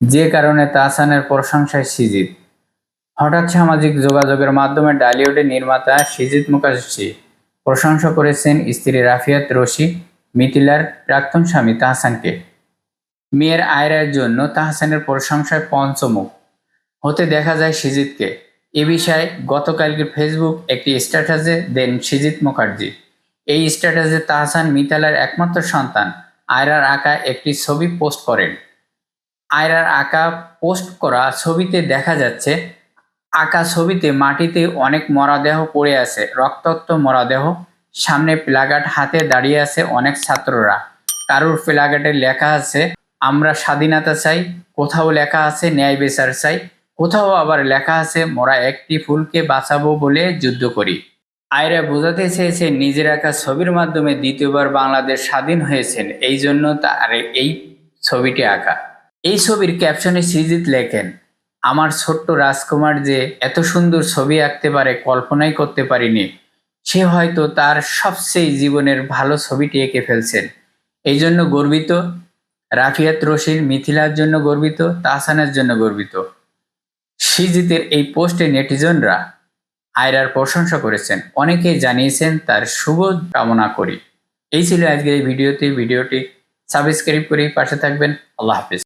যে কারণে তাহসানের প্রশংসায় সিজিত। হঠাৎ সামাজিক যোগাযোগের মাধ্যমে ডালিউডের নির্মাতা সিজিত মুখার্জি প্রশংসা করেছেন স্ত্রী রাফিয়াত রশি, মিথিলার প্রাক্তন স্বামী তাহসানকে। মেয়ের আয়রার জন্য তাহসানের প্রশংসায় পঞ্চমুখ। হতে দেখা যায় সিজিতকে। এ বিষয়ে গতকালকে ফেসবুক একটি স্ট্যাটাসে দেন সিজিত মুখার্জি। এই স্ট্যাটাসে তাহসান মিতালার একমাত্র সন্তান। আয়রার আঁকা একটি ছবি পোস্ট করেন। আয়রার আঁকা পোস্ট করা ছবিতে দেখা যাচ্ছে, আঁকা ছবিতে মাটিতে অনেক মরাদেহ পড়ে আছে, রক্তাক্ত মরাদেহ। সামনে প্লাগাট হাতে দাঁড়িয়ে আছে অনেক ছাত্ররা। কারুর প্লাগাটে লেখা আছে, আমরা স্বাধীনতা চাই, কোথাও লেখা আছে, ন্যায় বিচার চাই, কোথাও আবার লেখা আছে, মোরা একটি ফুলকে বাঁচাবো বলে যুদ্ধ করি। আয়রা বোঝাতে চেয়েছে, নিজের আঁকা ছবির মাধ্যমে দ্বিতীয়বার বাংলাদেশ স্বাধীন হয়েছেন, এই জন্য তার এই ছবিটি আঁকা। এই ছবির ক্যাপশনে সৃজিত লেখেন, আমার ছোট্ট রাজকুমার যে এত সুন্দর ছবি আঁকতে পারে, কল্পনাই করতে পারিনি। সে হয়তো তার সবচেয়ে জীবনের ভালো ছবিটি এঁকে ফেলছেন। এই জন্য গর্বিত। রাফিয়াত রশির মিথিলার জন্য গর্বিত, তাহসানের জন্য গর্বিত। সিজিতের এই পোস্টে নেটিজনরা আয়রার প্রশংসা করেছেন। অনেকেই জানিয়েছেন তার শুভ কামনা করি। এই ছিল আজকের এই ভিডিওতে ভিডিওটি সাবস্ক্রাইব করে পাশে থাকবেন। আল্লাহ হাফিজ।